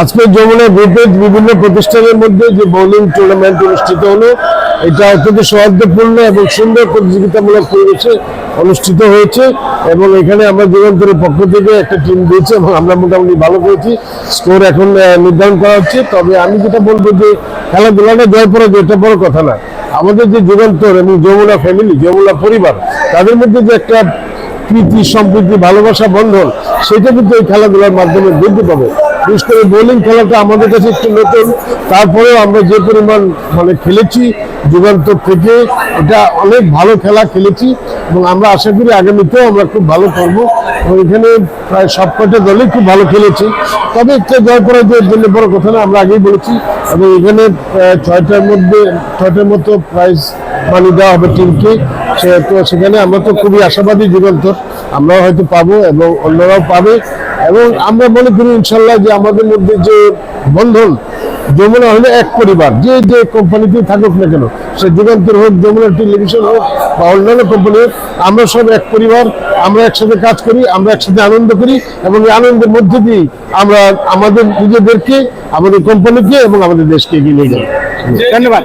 আজকে যমুনা গ্রুপের বিভিন্ন প্রতিষ্ঠানের মধ্যে যে বোলিং টুর্নামেন্ট অনুষ্ঠিত হলো, এটা অত্যন্ত সৌহার্দ্যপূর্ণ এবং সুন্দর প্রতিযোগিতামূলক পরিবেশে অনুষ্ঠিত হয়েছে এবং এখানে আমরা যুগান্তরের পক্ষ থেকে একটা টিম দিয়েছে এবং আমরা মোটামুটি ভালো করেছি। স্কোর এখন নির্ধারণ করা হচ্ছে। তবে আমি যেটা বলব যে খেলাধুলাটা জয় পরাজয় এটা বড় কথা না। আমাদের যে যুগান্তর এবং যমুনা ফ্যামিলি যমুনা পরিবার, তাদের মধ্যে যে একটা প্রীতি, সম্প্রীতি, ভালোবাসা বন্ধন, সেটা কিন্তু এই খেলাধুলার মাধ্যমে বৃদ্ধি পাবে। বিশেষ করে বোলিং খেলাটা আমাদের কাছে একটু নতুন। তারপরেও আমরা যে পরিমাণ মানে খেলেছি যুগান্তর থেকে, এটা অনেক ভালো খেলা খেলেছি এবং আমরা আশা করি আগামীতেও আমরা খুব ভালো করব। এবং এখানে প্রায় সবকটা দলই খুব ভালো খেলেছি। তবে একটা জয় পরাজয়ের জন্য বড় কথা না, আমরা আগেই বলেছি। এবং এখানে ছয়টার মধ্যে, ছয়টার মতো প্রাইজ মানি দেওয়া হবে টিমকে সে তো সেখানে আমরা তো খুবই আশাবাদী যুগান্তর। আমরাও হয়তো পাবো এবং অন্যরাও পাবে। এবং আমরা মনে করি ইনশাল্লাহ যে আমাদের মধ্যে যে বন্ধন, যমুনা হলো এক পরিবার, যে যে কোম্পানিতেই থাকুক না কেন, সে যুগান্তর হোক, যমুনা টেলিভিশন হোক বা অন্যান্য কোম্পানি হোক, আমরা সব এক পরিবার, আমরা একসাথে কাজ করি, আমরা একসাথে আনন্দ করি এবং এই আনন্দের মধ্যে দিয়ে আমরা আমাদের নিজেদেরকে, আমাদের কোম্পানিকে এবং আমাদের দেশকে এগিয়ে নিয়ে যাই। ধন্যবাদ।